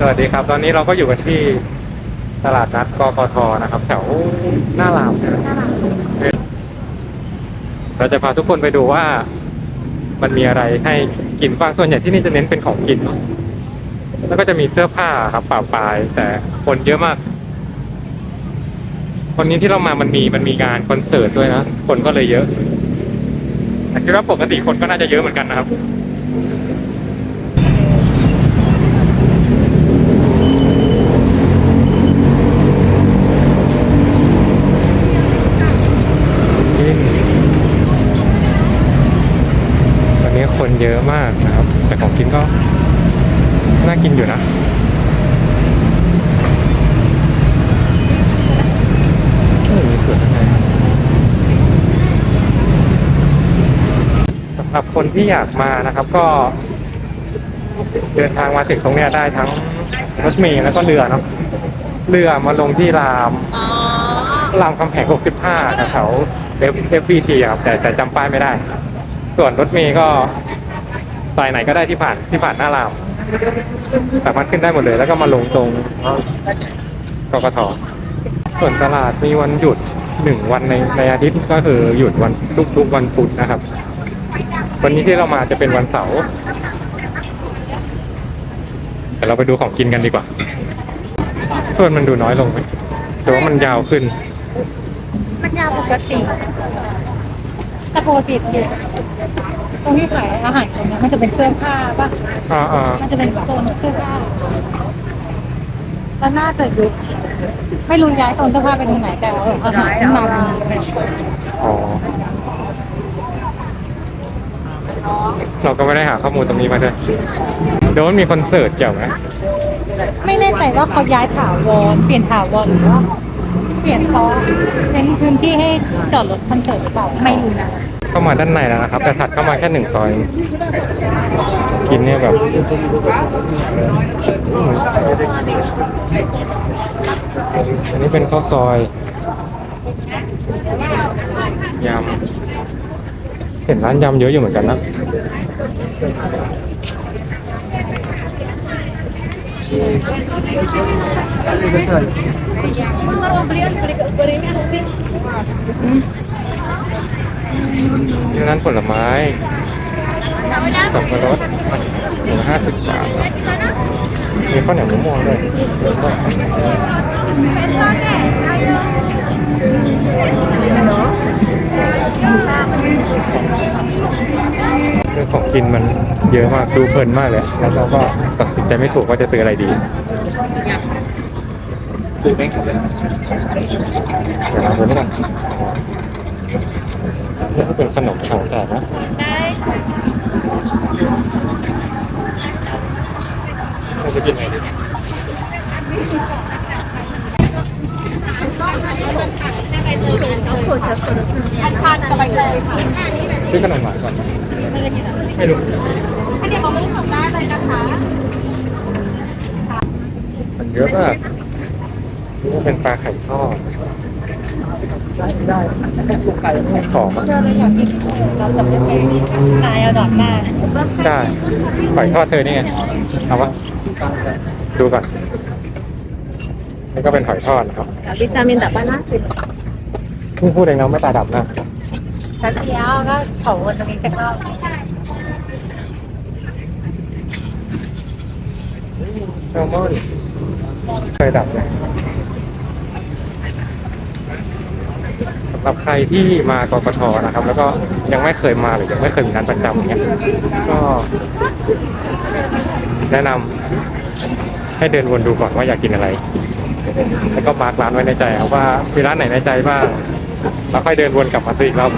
สวัสดีครับ ตอนนี้เราก็อยู่กันที่ตลาดนัดกกทนะครับ แถวหน้ารามเราจะพาทุกคนไปดูว่ามันมีอะไรให้กินบ้างส่วนใหญ่ที่นี่จะเน้นเป็นของกิน แล้วก็จะมีเสื้อผ้าครับป่าปลาย แต่คนเยอะมากคนนี้ที่เรามามันมีมันมีงานคอนเสิร์ตด้วยนะ คนก็เลยเยอะแต่คิดว่าปกติคนก็น่าจะเยอะเหมือนกันนะครับ วันนี้คนเยอะ มากนะครับ แต่ของกินก็น่ากินอยู่นะเออมีสวนข้างในสำหรับคนที่อยากมานะครับก็ เดินทางมาถึงตรงเนี้ยได้ทั้งรถเมล์แล้วก็เรือเนาะเรือมาลงที่รามอ๋อรามคำแหง65แถวเอฟเอฟบีทีครับแต่แต่จำป้ายไม่ได้ ส่วนรถเมย์ก็ สายไหนก็ได้ที่ผ่านที่ผ่านหน้าราม สามารถขึ้นได้หมดเลย แล้วก็มาลงตรงกกทส่วนตลาดมีวันหยุดหนึ่งวันในในอาทิตย์ก็คือหยุดวันทุกทุกวันพุธนะครับ วันนี้ที่เรามาจะเป็นวันเสาร์แต่เราไปดูของกินกันดีกว่า ส่วนมันดูน้อยลงไหมแต่ว่ามันยาวขึ้น มันยาวปกติแต่ปกติเนี่ย ตรงที่ขายอาหารตรงเนี้ยมันจะเป็นเสื้อผ้าป่ะอ่าอ่ามันจะเป็นโซนเสื้อผ้าแล้วน่าจะยุคไม่รู้ย้ายโซนเสื้อผ้าไปตรงไหนแต่ว่าอาหารที่มามีอ๋อเราก็ไม่ได้หาข้อมูลตรงนี้มาด้วยเดี๋ยวมันมีคอนเสิร์ตเกี่ยวไหมไม่แน่ใจว่าเขาย้ายถาวรเปลี่ยนถาวรหรือว่าเปลี่ยนเพราะเป็นพื้นที่ให้จอดรถคอนเสิร์ตหรือเปล่าไม่รู้นะ เข้ามาด้านในแล้วนะครับ แต่ถัดเข้ามาแค่หนึ่งซอย กินเนี่ยแบบอันนี้เป็นข้าวซอยยำเห็นร้านยำเยอะอยู่เหมือนกันนะนี่ ร้านผลไม้สับปะรดหนึ่งห้าสิบบาทมีข้าวเหนียวมะม่วงด้วยเรื่องของกินมันเยอะมากดูเพลินมากเลยแล้วเราก็ตัดสินใจไม่ถูกว่าจะซื้ออะไรดีซื้อไหมครับเดี๋ยวเราดูนี่ก่อน นี่ก็เป็นขนมถังแตกนะเราจะกินไงดีซื้อขนมหวานก่อนไหมไม่รู้อันนี้เขาไม่ส่งได้เลยนะคะมันเยอะมากนี่ก็เป็นปลาไข่ทอด หอมอะเราอยากกินเราจะไม่ใช่ตายเอาดอกหน้าได้ไข่ทอดเธอนี่ไงเอาวะดูก่อนนี่ก็เป็นหอยทอดนะครับ bisa minta panasin เพิ่งพูดเองนะไม่ตาดับนะแป๊บเดียวก็เขาวันนี้จะเข้าแซลมอนเคยดับเลยำหรับใครที่มากกทนะครับ แล้วก็ยังไม่เคยมาหรือยังไม่เคยมีงานประจำเงี้ยก็แนะนำให้เดินวนดูก่อนว่าอยากกินอะไร แล้วก็มาร์กร้านไว้ในใจครับว่ามีร้านไหนในใจบ้างแล้วค่อยเดินวนกลับมาซื้ออีกรอบ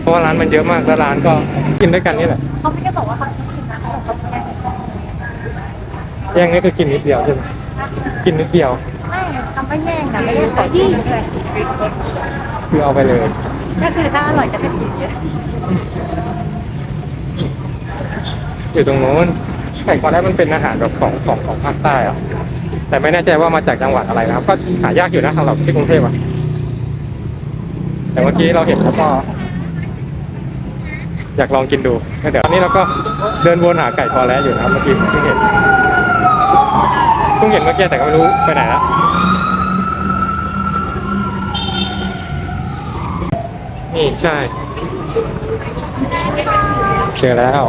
เพราะว่าร้านมันเยอะมากแล้วร้านก็กินด้วยกันนี่แหละเขาไม่ได้บอกว่าเขากินนะเขาแค่แย่งนี่คือกินนิดเดียวใช่ไหมกินนิดเดียวไม่ทำไม่แย่งนะไม่ได้ขอที่ คือเอาไปเลย ก็คือถ้าอร่อยจะเป็นกินเยอะอยู่ตรงโน้นไก่คอแรกมันเป็นอาหารแบบของของของภาคใต้อะแต่ไม่แน่ใจว่ามาจากจังหวัดอะไรนะครับ ก็หายากอยู่นะสำหรับที่กรุงเทพอะแต่เมื่อกี้เราเห็นแล้วก็อยากลองกินดูก็เดี๋ยวตอนนี้เราก็เดินวนหาไก่คอแร้อยู่นะครับเมื่อกี้ที่เห็นเพิ่งเห็นเมื่อกี้แต่ก็ไม่รู้ไปไหนแล้ว นี่ใช่ เจอแล้ว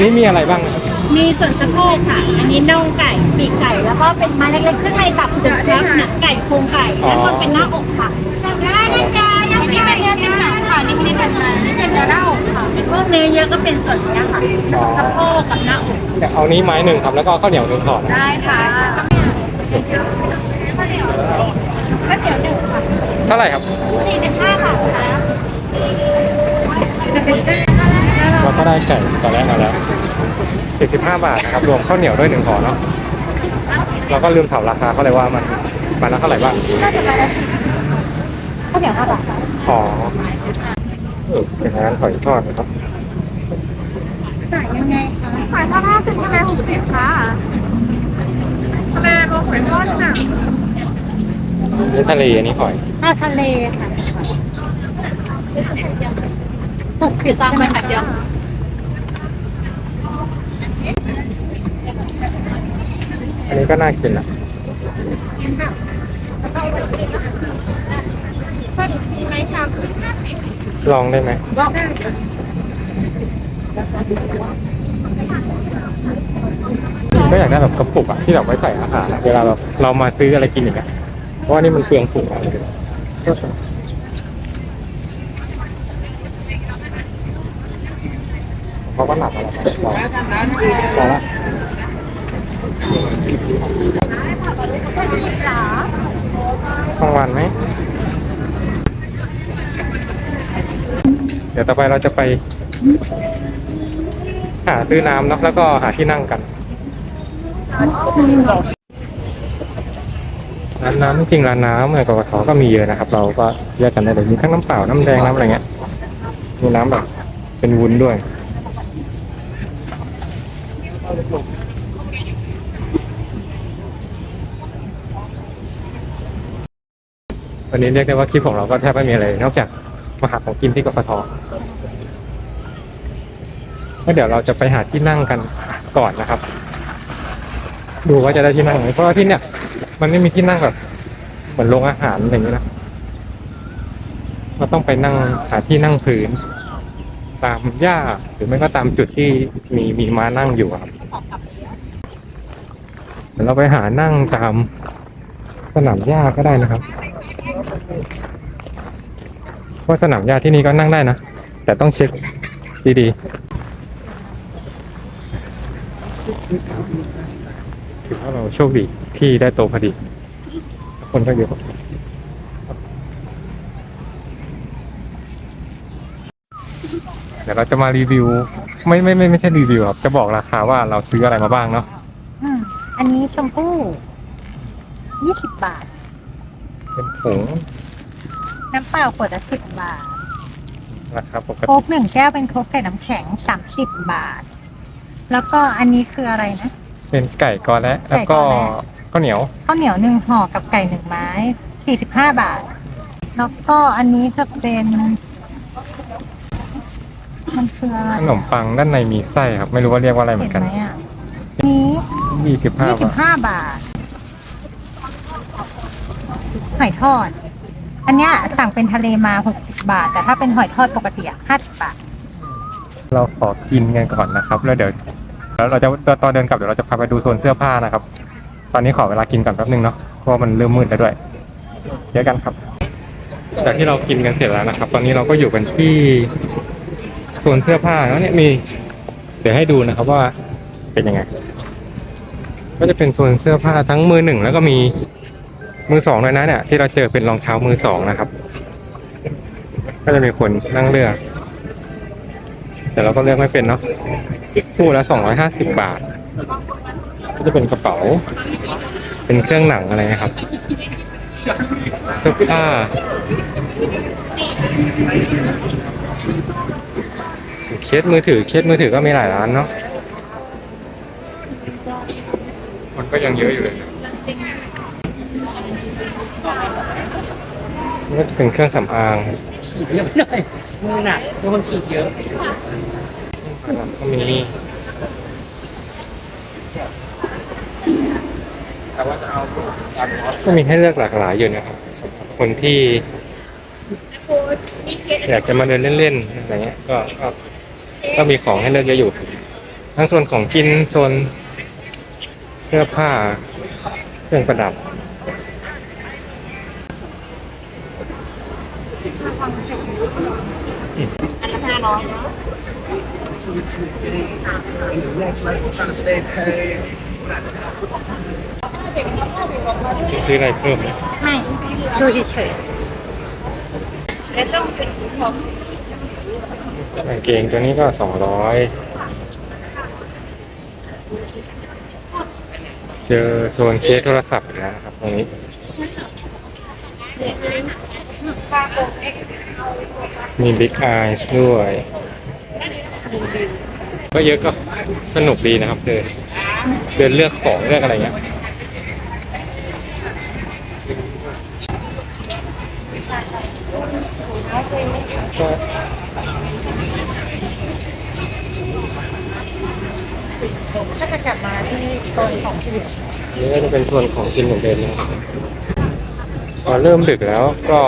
นี่มีอะไรบ้างนะครับมีส่วนสะโพกค่ะ อันนี้น่องไก่ปีกไก่แล้วก็เป็นไม้เล็กๆข้างในตับถึงแล้วหนังไก่โครงไก่อ๋อแล้วก็เป็นหน้าอกค่ะได้นะจ๊ะอันนี้เป็นเนื้อติ่มหนังค่ะนี่นี่เป็นเนื้อนี่เป็นเนื้อหน้าอกค่ะเป็นพวกเนื้อเยอะก็เป็นส่วนนี้ค่ะสะโพกกับหน้าอกเดี๋ยวเอานี้ไม้หนึ่งครับแล้วก็ข้าวเหนียวหนึ่งห่อนะได้ค่ะ ข้าวเหนียวหนึ่งค่ะเท่าไหร่ครับสี่สิบห้าบาทค่ะเราก็ได้ไก่ตอนแรกมาแล้ว 45 บาทนะครับ รวมข้าวเหนียวด้วยหนึ่งห่อเนาะเราก็ลืมถามราคาเขาเลยว่ามันมันละเท่าไหร่บ้างน่าจะมาแล้วข้าวเหนียวห้าบาทอ๋อเออเป็นร้านหอยทอดนะครับจ่ายยังไงคะขายทอดห้าสิบทะเลหกสิบค่ะทะเลรวมหอยทอด ค่ะนี่ทะเลอันนี้หอยถ้าทะเลค่ะหกสิบตามไปค่ะเดียวอันนี้ก็น่ากินนะลองได้ไหมก็อยากได้แบบกระปุกอะที่แบบไว้ใส่อาหารอะเวลาเราเรามาซื้ออะไรกินอย่างเงี้ย เพราะว่านี่มันเปลืองถุงเพราะว่าหนักอะไรพอพอละกลางวันไหม เดี๋ยวต่อไปเราจะไป หาซื้อน้ำเนาะแล้วก็หาที่นั่งกัน ร้านน้ำจริงร้านน้ำในกกทก็มีเยอะนะครับ เราก็แยกกันได้เลยมีทั้งน้ำเปล่าน้ำแดงน้ำอะไรเงี้ยมีน้ำแบบเป็นวุ้นด้วย วันนี้เรียกได้ว่าคลิปของเราก็แทบไม่มีอะไรนอกจากมาหาของกินที่กกทก็เดี๋ยวเราจะไปหาที่นั่งกันก่อนนะครับ ดูว่าจะได้ที่นั่งไหมเพราะว่าที่เนี่ย มันไม่มีที่นั่งแบบเหมือนโรงอาหารอะไรอย่างนี้นะเราต้องไปนั่งหาที่นั่งพื้น ตามหญ้าหรือไม่ก็ตามจุดที่มีมีม้านั่งอยู่ครับเดี๋ยวเราไปหานั่งตามสนามหญ้าก็ได้นะครับเพราะสนามหญ้าที่นี่ก็นั่งได้นะ แต่ต้องเช็คดีๆถือว่าเราโชคดี ที่ได้โตะพอดี คนก็เยอะเดี๋ยวเราจะมารีวิว ไม่ไม่ไม่ไม่ใช่รีวิวครับ จะบอกราคาว่าเราซื้ออะไรมาบ้างเนาะอืมอันนี้ชมพู่ยี่สิบบาท เป็นถุงน้ำเปล่าขวดละสิบบาท ราคาปกโค้ติกหนึ่งแก้วเป็นโค้กไก่น้ำแข็งสามสิบบาท แล้วก็อันนี้คืออะไรนะ เป็นไก่กอและแล้วก็ไก่กอและ ข้าวเหนียวข้าวเหนียวหนึ่งห่อกับไก่หนึ่งไม้สี่สิบห้าบาท แล้วก็อันนี้จะเป็นมันคืออะไรขนมปังด้านในมีไส้ครับ ไม่รู้ว่าเรียกว่าอะไรเหมืเห็อนนกันไหมอะนี้ยี่สิบห้ายี่สิบบาทห้าบาทหอยทอด อันเนี้ยสั่งเป็นทะเลมาหกสิบบาท แต่ถ้าเป็นหอยทอดปกติอะห้าสิบบาท เราขอกินกันก่อนนะครับ แล้วเดี๋ยวแล้วเราจะตอนเดินกลับเดี๋ยวเราจะพาไปดูโซนเสื้อผ้านะครับต อนนี้ขอเวลากินก่อนแป๊บนึงเนาะเพราะมันเริ่มมืดแล้วด้วยเจอกันครับ จากที่เรากินกันเสร็จแล้วนะครับ ตอนนี้เราก็อยู่กันที่โซนเสื้อผ้าแล้วเนี่ยมี เดี๋ยวให้ดูนะครับว่าเป็นยังไง ก็จะเป็นโซนเสื้อผ้าทั้งมือหนึ่งแล้วก็มีมือสองด้วยนะเนี่ยที่เราเจอเป็นรองเท้ามือสองนะครับ ก็จะมีคนนั่งเลือก แต่เราก็เลือกไม่เป็นเนาะคู่ละสองร้อยห้าสิบบาท จะเป็นกระเป๋า เป็นเครื่องหนังอะไรนะครับเสื้อผ้าส่วนเคสมือถือเคสมือถือก็มีหลายร้านเนาะมันก็ยังเยอะอยู่เลยนะนี่ก็จะเป็นเครื่องสำอางเยอะหน่อยมือหนักเป็นคนฉีดเยอะก็มี ก็มีให้เลือกหลากหลายอยู่นะครับสำหรับคนที่อยากจะมาเดินเล่นๆอะไรเงี้ยก็ก็ก็มีของให้เลือกเยอะอยู่ ทั้งโซนของกินโซนเสื้อผ้าเครื่องประดับ In the next life, I'm trying to stay paid. จะซื้ออะไรเพิ่มไหมไม่ดูเฉยกางเกงตัวนี้ก็สองร้อยเจอโซนเคสโทรศัพท์อีกแล้วนะครับตรงนี้ มีบิ๊กไอซ์ด้วย ก็เยอะก็สนุกดีนะครับเดินเดินเลือกของเลือกอะไรเงี้ย ก็ถ้าจะกลับมาที่โซนของที่เหลือนี่ก็จะเป็นส่วนของกินเหมือนเดิมนะครับพอเริ่มดึกแล้วก็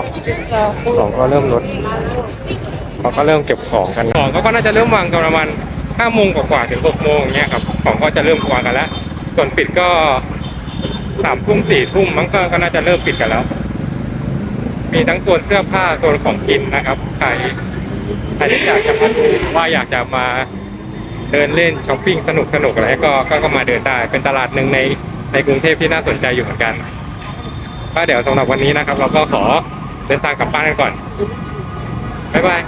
ของก็เริ่มลดเขาก็เริ่มเก็บของกันของเขาก็น่าจะเริ่มวางกันประมาณห้าโมงกว่าๆถึงหกโมงอย่างเงี้ยครับของก็จะเริ่มวางกันแล้ว ส่วนปิดก็สามทุ่มสี่ทุ่มมันก็ก็น่าจะเริ่มปิดกันแล้ว มีทั้งส่วนเสื้อผ้าส่วนของกินนะครับใครใครที่อยากจะมาดูว่าอยากจะมาเดินเล่นช้อปปิ้งสนุกสนุกอะไรก็ก็ก็มาเดินได้ เป็นตลาดหนึ่งในในกรุงเทพที่น่าสนใจอยู่เหมือนกันก็เดี๋ยวสำหรับวันนี้นะครับ เราก็ขอเดินทางกลับบ้านกันก่อนบ๊ายบาย